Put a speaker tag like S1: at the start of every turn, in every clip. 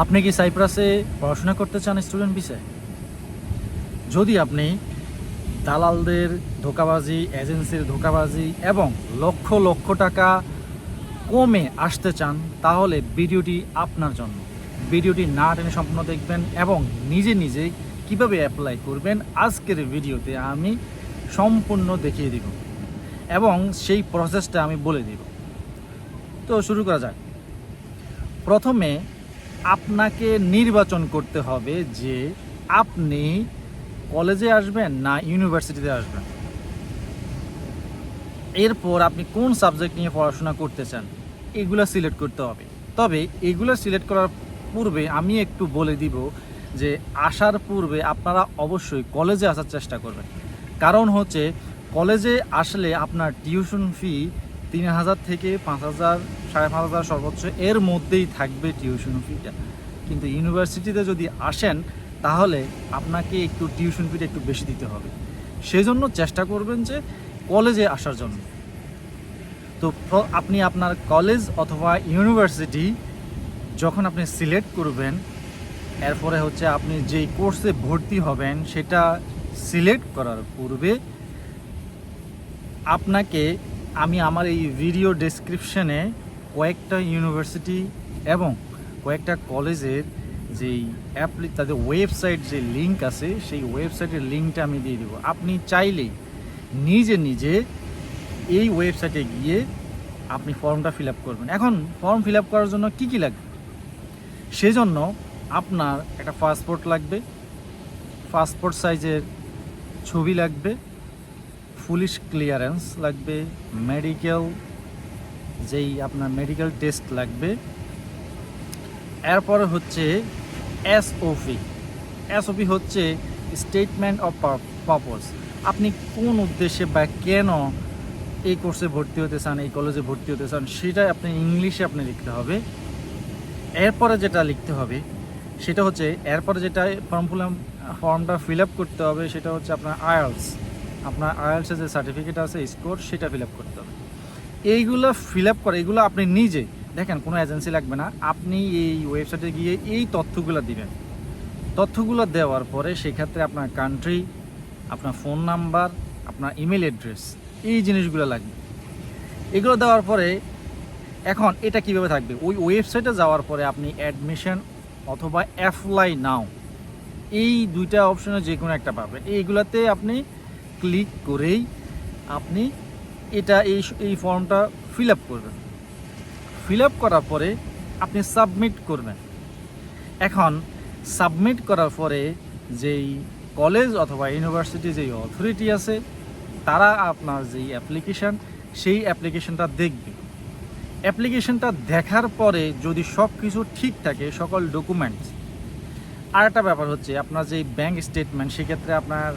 S1: আপনি কি সাইপ্রাসে পড়াশোনা করতে চান স্টুডেন্ট ভিসায় যদি আপনি দালালদের ধোকাবাজি, এজেন্সির ধোকাবাজি এবং লক্ষ লক্ষ টাকা কমে আসতে চান, তাহলে ভিডিওটি আপনার জন্য। ভিডিওটি না টেনে সম্পূর্ণ দেখবেন এবং নিজে নিজে কীভাবে অ্যাপ্লাই করবেন আজকের ভিডিওতে আমি সম্পূর্ণ দেখিয়ে দিব এবং সেই প্রসেসটা আমি বলে দিব। তো শুরু করা যাক। প্রথমে আপনাকে নির্বাচন করতে হবে যে আপনি কলেজে আসবেন না ইউনিভার্সিটিতে আসবেন। এরপর আপনি কোন সাবজেক্ট নিয়ে পড়াশোনা করতে চান এগুলো সিলেক্ট করতে হবে। তবে এগুলো সিলেক্ট করার পূর্বে আমি একটু বলে দিব যে আসার পূর্বে আপনারা অবশ্যই কলেজে আসার চেষ্টা করবেন। কারণ হচ্ছে কলেজে আসলে আপনার টিউশন ফি তিন হাজার থেকে পাঁচ হাজার, সাড়ে পাঁচ হাজার সর্বোচ্চ এর মধ্যেই থাকবে টিউশন ফিটা। কিন্তু ইউনিভার্সিটিতে যদি আসেন, তাহলে আপনাকে একটু টিউশন ফিটা একটু বেশি দিতে হবে। সেই জন্য চেষ্টা করবেন যে কলেজে আসার জন্য। তো আপনি আপনার কলেজ অথবা ইউনিভার্সিটি যখন আপনি সিলেক্ট করবেন, এরপরে হচ্ছে আপনি যেই কোর্সে ভর্তি হবেন, সেটা সিলেক্ট করার পূর্বে আপনাকে আমি আমার এই ভিডিও ডেসক্রিপশানে কয়েকটা ইউনিভার্সিটি এবং কয়েকটা কলেজের যেই অ্যাপ্লি তাদের ওয়েবসাইট যে লিঙ্ক আছে, সেই ওয়েবসাইটের লিঙ্কটা আমি দিয়ে দেবো। আপনি চাইলেই নিজে নিজে এই ওয়েবসাইটে গিয়ে আপনি ফর্মটা ফিল আপ করবেন। এখন ফর্ম ফিল আপ করার জন্য কি কি লাগবে? সেজন্য আপনার একটা পাসপোর্ট লাগবে পাসপোর্ট সাইজের ছবি লাগবে পুলিশ ক্লিয়ারেন্স লাগবে, মেডিকেল, যেই আপনার মেডিকেল টেস্ট লাগবে। এরপরে হচ্ছে এসওপি এসওপি হচ্ছে স্টেটমেন্ট অফ পারপোজ আপনি কোন উদ্দেশ্যে বা কেন এই কোর্সে ভর্তি হতে চান, এই কলেজে ভর্তি হতে চান, সেটা আপনি ইংলিশে আপনি লিখতে হবে। এরপরে যেটা লিখতে হবে, সেটা হচ্ছে, এরপরে যেটা ফর্ম ফিল ফর্মটা ফিল আপ করতে হবে, সেটা হচ্ছে আপনার আয়ালস আপনার আয়ালসের যে সার্টিফিকেট আছে স্কোর সেটা ফিল আপ করতে হবে। এইগুলো ফিল আপ করে, এগুলো আপনি নিজে, দেখেন, কোনো এজেন্সি লাগবে না। আপনি এই ওয়েবসাইটে গিয়ে এই তথ্যগুলো দিবেন। তথ্যগুলো দেওয়ার পরে সেক্ষেত্রে আপনার কান্ট্রি আপনার ফোন নাম্বার আপনার ইমেল অ্যাড্রেস এই জিনিসগুলো লাগবে। এগুলো দেওয়ার পরে, এখন এটা কীভাবে থাকবে? ওই ওয়েবসাইটে যাওয়ার পরে আপনি অ্যাডমিশন অথবা অ্যাপ্লাই নাও এই দুইটা অপশনে যে কোনো একটা পাবেন। এইগুলাতে আপনি ক্লিক করেই আপনি এটা এই এই ফর্মটা ফিল আপ করবেন। ফিল আপ করার পরে আপনি সাবমিট করবেন। এখন সাবমিট করার পরে যেই কলেজ অথবা ইউনিভার্সিটি যেই অথরিটি আছে, তারা আপনার যেই অ্যাপ্লিকেশান সেই অ্যাপ্লিকেশনটা দেখবে। অ্যাপ্লিকেশনটা দেখার পরে যদি সব কিছু ঠিক থাকে, সকল ডকুমেন্টস আর একটা ব্যাপার হচ্ছে, আপনার যেই ব্যাংক স্টেটমেন্ট সেক্ষেত্রে আপনার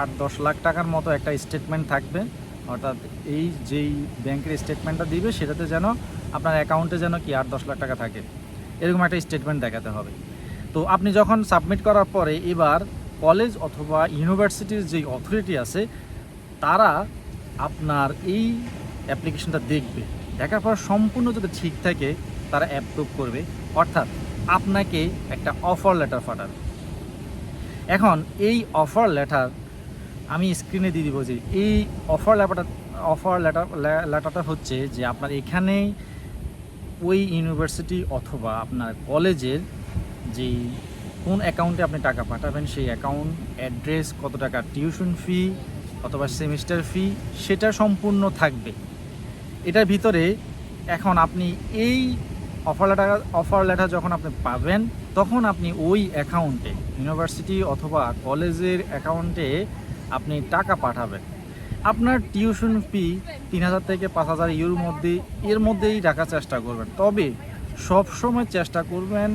S1: আট দশ লাখ টাকার মতো একটা স্টেটমেন্ট থাকবে। অর্থাৎ এই যেই ব্যাংকের স্টেটমেন্টটা দিবে, সেটাতে যেন আপনার অ্যাকাউন্টে যেন কি আট দশ লাখ টাকা থাকে। এরকম একটা স্টেটমেন্ট দেখাতে হবে। তো আপনি যখন সাবমিট করার পরে এবার কলেজ অথবা ইউনিভার্সিটির যেই অথরিটি আছে, তারা আপনার এই অ্যাপ্লিকেশনটা দেখবে। দেখার পর সম্পূর্ণ যদি ঠিক থাকে, তারা অ্যাপ্রুভ করবে। অর্থাৎ আপনাকে একটা অফার লেটার পাঠাবে। এখন এই অফার লেটার আমি স্ক্রিনে দিয়ে দিব যে এই অফার লেটারটা অফার লেটার লেটারটা হচ্ছে যে আপনার এখানে ওই ইউনিভার্সিটি অথবা আপনার কলেজের যেই কোন অ্যাকাউন্টে আপনি টাকা পাঠাবেন, সেই অ্যাকাউন্ট অ্যাড্রেস কত টাকা টিউশন ফি অথবা সেমিস্টার ফি সেটা সম্পূর্ণ থাকবে। এটার ভিতরে এখন আপনি এই অফার লেটার অফার লেটার যখন আপনি পাবেন, তখন আপনি ওই অ্যাকাউন্টে ইউনিভার্সিটি অথবা কলেজের অ্যাকাউন্টে আপনি টাকা পাঠাবেন। আপনার টিউশন ফি তিন হাজার থেকে পাঁচ হাজার ইউর মধ্যে, এর মধ্যেই রাখার চেষ্টা করবেন। তবে সবসময় চেষ্টা করবেন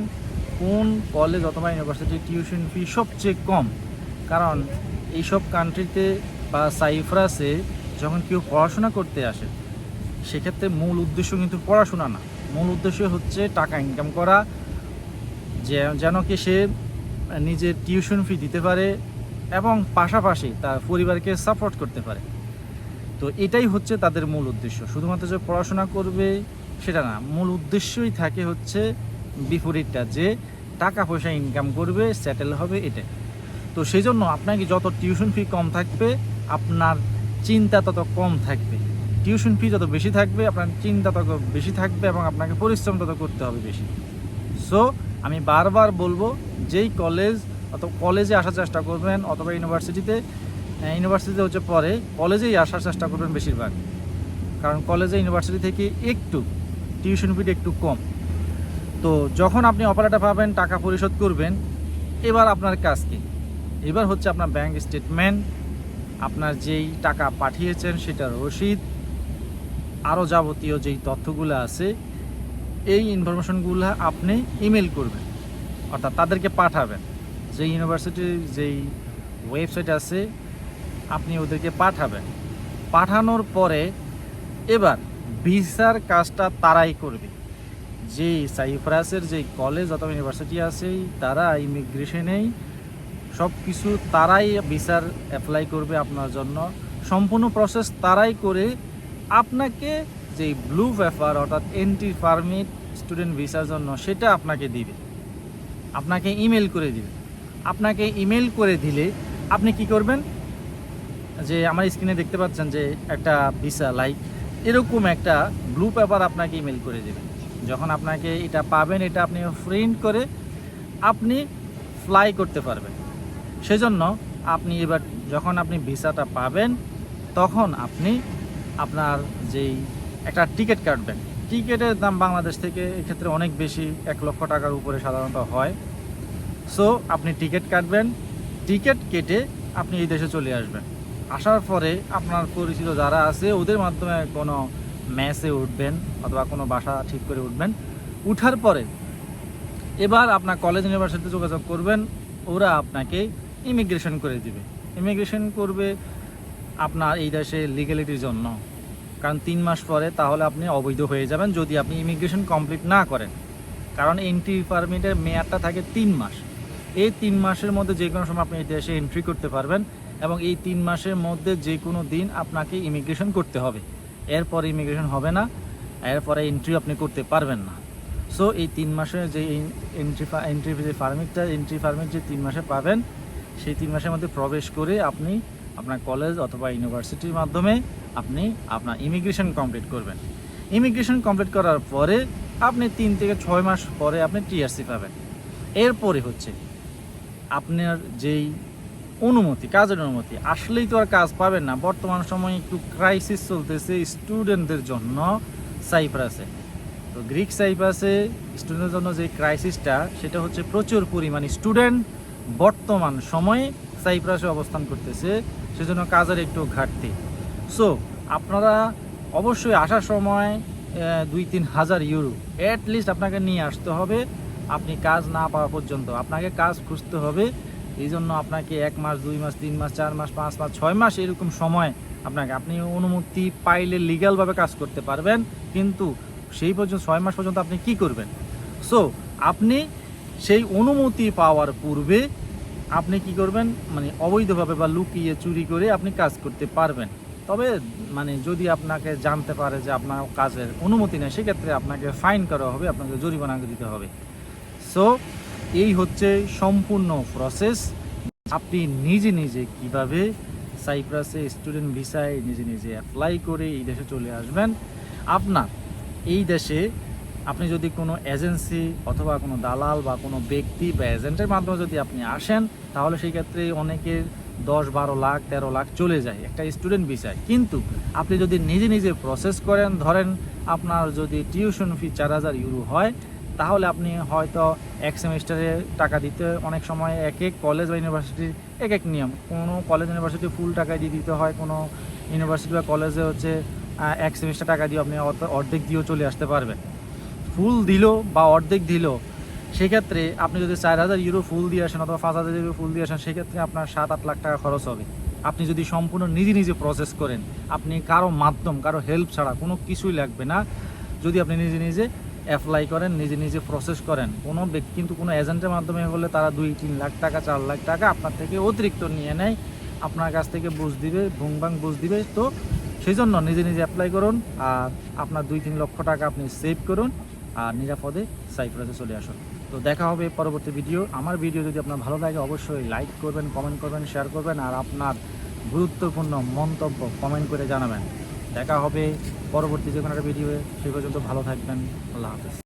S1: কোন কলেজ অথবা ইউনিভার্সিটির টিউশন ফি সবচেয়ে কম। কারণ এইসব কান্ট্রিতে বা সাইফ্রাসে যখন কেউ পড়াশোনা করতে আসে, সেক্ষেত্রে মূল উদ্দেশ্য কিন্তু পড়াশোনা না। মূল উদ্দেশ্য হচ্ছে টাকা ইনকাম করা, যে, যেন কি সে নিজের টিউশন ফি দিতে পারে এবং পাশাপাশি তার পরিবারকে সাপোর্ট করতে পারে। তো এটাই হচ্ছে তাদের মূল উদ্দেশ্য। শুধুমাত্র যে পড়াশোনা করবে সেটা না, মূল উদ্দেশ্যই থাকে হচ্ছে বিপরীতটা যে টাকা পয়সা ইনকাম করবে সেটেল হবে এটা তো সেই জন্য আপনাকে যত টিউশন ফি কম থাকবে, আপনার চিন্তা তত কম থাকবে। টিউশন ফি যত বেশি থাকবে, আপনার চিন্তা তত বেশি থাকবে এবং আপনাকে পরিশ্রম তত করতে হবে বেশি। সো আমি বারবার বলব, যেই কলেজ অথবা কলেজে আসার চেষ্টা করবেন অথবা ইউনিভার্সিটিতে ইউনিভার্সিটিতে হচ্ছে পরে কলেজেই আসার চেষ্টা করবেন বেশিরভাগ। কারণ কলেজে, ইউনিভার্সিটি থেকে একটু টিউশন ফিটা একটু কম। তো যখন আপনি অপারেটা পাবেন, টাকা পরিশোধ করবেন, এবার আপনার কাজ কি? এবার হচ্ছে আপনার ব্যাংক স্টেটমেন্ট আপনার যেই টাকা পাঠিয়েছেন সেটার রসিদ আরও যাবতীয় যেই তথ্যগুলো আছে, এই ইনফরমেশনগুলো আপনি ইমেল করবেন, অর্থাৎ তাদেরকে পাঠাবেন। যে ইউনিভার্সিটির যেই ওয়েবসাইট আছে, আপনি ওদেরকে পাঠাবেন। পাঠানোর পরে এবার ভিসার কাজটা তারাই করবে। যে সাইপ্রাসের যে কলেজ অথবা ইউনিভার্সিটি আছে, তারা ইমিগ্রেশনেই সব কিছু তারাই ভিসার অ্যাপ্লাই করবে আপনার জন্য। সম্পূর্ণ প্রসেস তারাই করে আপনাকে যে ব্লু পেপার অর্থাৎ এন্ট্রি পারমিট স্টুডেন্ট ভিসার জন্য, সেটা আপনাকে দিবে। আপনাকে ইমেল করে দিবে। আপনাকে ইমেল করে দিলে আপনি কি করবেন? যে আমার স্ক্রিনে দেখতে পাচ্ছেন যে একটা ভিসা লাইক এরকম একটা ব্লু পেপার আপনাকে ইমেল করে দেবে। যখন আপনাকে এটা পাবেন, এটা আপনি প্রিন্ট করে আপনি ফ্লাই করতে পারবেন। সেজন্য আপনি এবার যখন আপনি ভিসাটা পাবেন, তখন আপনি আপনার যেই একটা টিকিট কাটবেন। টিকিটের দাম বাংলাদেশ থেকে এক্ষেত্রে অনেক বেশি, এক লক্ষ টাকার উপরে সাধারণত হয়। সো আপনি টিকিট কাটবেন। টিকিট কেটে আপনি এই দেশে চলে আসবেন। আসার পরে আপনার পরিচিত যারা আছে, ওদের মাধ্যমে কোনো ম্যাচে উঠবেন অথবা কোনো বাসা ঠিক করে উঠবেন। উঠার পরে এবার আপনার কলেজ ইউনিভার্সিটিতে যোগাযোগ করবেন, ওরা আপনাকে ইমিগ্রেশন করে দিবে। ইমিগ্রেশন করবে আপনার এই দেশে লিগ্যালিটির জন্য। কারণ তিন মাস পরে তাহলে আপনি অবৈধ হয়ে যাবেন যদি আপনি ইমিগ্রেশন কমপ্লিট না করেন। কারণ এন্ট্রি পারমিটের মেয়াদটা থাকে তিন মাস। এই তিন মাসের মধ্যে যে কোনো সময় আপনি এই দেশে এন্ট্রি করতে পারবেন এবং এই তিন মাসের মধ্যে যে কোনো দিন আপনাকে ইমিগ্রেশন করতে হবে। এরপরে ইমিগ্রেশন হবে না, এরপরে এন্ট্রি আপনি করতে পারবেন না। সো এই তিন মাসের যে এন্ট্রি এন্ট্রি যে পারমিটটা এন্ট্রি পারমিট যে তিন মাসে পাবেন, সেই তিন মাসের মধ্যে প্রবেশ করে আপনি আপনার কলেজ অথবা ইউনিভার্সিটির মাধ্যমে আপনি আপনার ইমিগ্রেশন কমপ্লিট করবেন। ইমিগ্রেশন কমপ্লিট করার পরে আপনি তিন থেকে ছয় মাস পরে আপনি টিআরসি পাবেন। এরপরে হচ্ছে আপনার যেই অনুমতি, কাজের অনুমতি, আসলেই তো আর কাজ পাবেন না। বর্তমান সময়ে একটু ক্রাইসিস চলতেছে স্টুডেন্টদের জন্য সাইপ্রাসে তো গ্রিক সাইপ্রাসে স্টুডেন্টের জন্য যে ক্রাইসিসটা সেটা হচ্ছে প্রচুর পরিমাণ স্টুডেন্ট বর্তমান সময়ে সাইপ্রাসে অবস্থান করতেছে, সেজন্য কাজের একটু ঘাটতি। সো আপনারা অবশ্যই আসার সময় দুই তিন হাজার ইউরো লিস্ট আপনাকে নিয়ে আসতে হবে। আপনি কাজ না পাওয়া পর্যন্ত আপনাকে কাজ খুঁজতে হবে। এই জন্য আপনাকে এক মাস, দুই মাস, তিন মাস, চার মাস, পাঁচ মাস, ছয় মাস এরকম সময় আপনাকে, আপনি অনুমতি পাইলে লিগ্যালভাবে কাজ করতে পারবেন। কিন্তু সেই পর্যন্ত, ছয় মাস পর্যন্ত আপনি কি করবেন? সো আপনি সেই অনুমতি পাওয়ার পূর্বে আপনি কি করবেন? মানে অবৈধভাবে বা লুকিয়ে চুরি করে আপনি কাজ করতে পারবেন। তবে মানে যদি আপনাকে জানতে পারে যে আপনার কাজের অনুমতি নেই, সেক্ষেত্রে আপনাকে ফাইন করা হবে, আপনাকে জরিমানা দিতে হবে। সো এই হচ্ছে সম্পূর্ণ প্রসেস আপনি নিজে নিজে কীভাবে সাইপ্রাসে স্টুডেন্ট ভিসায় নিজে নিজে অ্যাপ্লাই করে এই দেশে চলে আসবেন, আপনার এই দেশে আপনি যদি কোনো এজেন্সি অথবা কোনো দালাল বা কোনো ব্যক্তি বা এজেন্টের মাধ্যমে যদি আপনি আসেন, তাহলে সেই ক্ষেত্রে অনেকের দশ, বারো লাখ, তেরো লাখ চলে যায় একটা স্টুডেন্ট ভিসায় কিন্তু আপনি যদি নিজে নিজে প্রসেস করেন, ধরেন আপনার যদি টিউশন ফি চার হাজার ইউরো হয় তাহলে আপনি হয়তো এক সেমিস্টারে টাকা দিতে অনেক সময় এক এক কলেজ বা ইউনিভার্সিটির এক এক নিয়ম। কোনো কলেজ ইউনিভার্সিটি ফুল টাকা দিয়ে দিতে হয়, কোনো ইউনিভার্সিটি বা কলেজে হচ্ছে এক সেমিস্টার টাকা দিয়ে আপনি অর্ধ- অর্ধেক দিয়েও চলে আসতে পারবেন। ফুল দিল বা অর্ধেক দিল, সেক্ষেত্রে আপনি যদি চার হাজার ইউরো ফুল দিয়ে আসেন অথবা পাঁচ হাজার ইউরো ফুল দিয়ে আসেন, সেক্ষেত্রে আপনার সাত আট লাখ টাকা খরচ হবে। আপনি যদি সম্পূর্ণ নিজে নিজে প্রসেস করেন, আপনি কারও মাধ্যম, কারও হেল্প ছাড়া কোনো কিছুই লাগবে না। যদি আপনি নিজে নিজে অ্যাপ্লাই করেন, নিজে নিজে প্রসেস করেন। কোনো ব্যক্তি, কিন্তু কোনো এজেন্টের মাধ্যমে হলে তারা দুই, তিন লাখ টাকা, চার লাখ টাকা আপনার থেকে অতিরিক্ত নিয়ে নেয়। আপনার কাছ থেকে বুঝ দিবে ভুংবাং বুঝ দিবে। তো সেই জন্য নিজে নিজে অ্যাপ্লাই করুন আর আপনার দুই, তিন লক্ষ টাকা আপনি সেভ করুন আর নিরাপদে সাইপ্রাসে চলে আসুন। তো দেখা হবে পরবর্তী ভিডিও আমার ভিডিও যদি আপনার ভালো লাগে, অবশ্যই লাইক করবেন কমেন্ট করবেন শেয়ার করবেন আর আপনার গুরুত্বপূর্ণ মন্তব্য কমেন্ট করে জানাবেন। দেখা হবে পরবর্তী যে কোনো একটা ভিডিওয়ে সে পর্যন্ত ভালো থাকবেন। আল্লাহ হাফেজ।